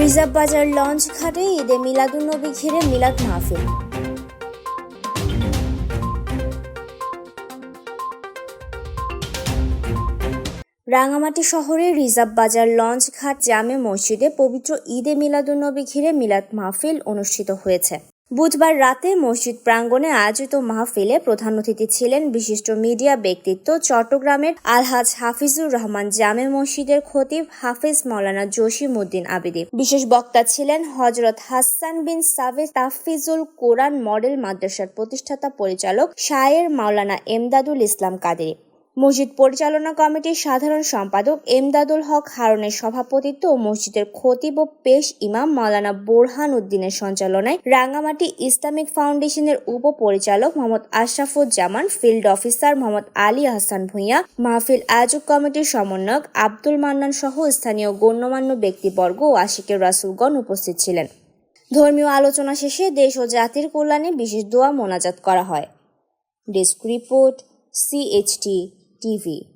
Reserve বাজার launch ঘাটে ঈদে মিলাদুন্নবী ঘিরে মিলাদ মাহফিল। রাঙামাটি শহরে রিজার্ভ বাজার লঞ্চ ঘাট জামে মসজিদে পবিত্র ঈদে মিলাদুন্নবী ঘিরে মিলাদ মাহফিল অনুষ্ঠিত হয়েছে। বুধবার রাতে মসজিদ প্রাঙ্গণে আয়োজিত মাহফিলে প্রধান অতিথি ছিলেন বিশিষ্ট মিডিয়া ব্যক্তিত্ব চট্টগ্রামের আলহাজ হাফিজুর রহমান, জামে মসজিদের খতিব হাফিজ মৌলানা জসিম উদ্দিন আবিদি। বিশেষ বক্তা ছিলেন হজরত হাসান বিন সাবে তাফিজুল কোরআন মডেল মাদ্রাসার প্রতিষ্ঠাতা পরিচালক শায়ের মাওলানা এমদাদুল ইসলাম কাদেরি। মসজিদ পরিচালনা কমিটির সাধারণ সম্পাদক এমদাদুল হক হারনের সভাপতিত্ব ও মসজিদের খতিব ও পেশ ইমাম মাওলানা বোরহান উদ্দিনের সঞ্চালনায় রাঙ্গামাটি ইসলামিক ফাউন্ডেশনের উপপরিচালক মোহাম্মদ আশরাফুজ্জামান, ফিল্ড অফিসার মোহাম্মদ আলী আহসান ভূঁইয়া, মাহফিল আয়োজক কমিটির সমন্বয়ক আব্দুল মান্নান সহ স্থানীয় গণ্যমান্য ব্যক্তিবর্গ ও আশিকের রাসুলগণ উপস্থিত ছিলেন। ধর্মীয় আলোচনা শেষে দেশ ও জাতির কল্যাণে বিশেষ দোয়া মোনাজাত করা হয়। Desk report, CHT. TV.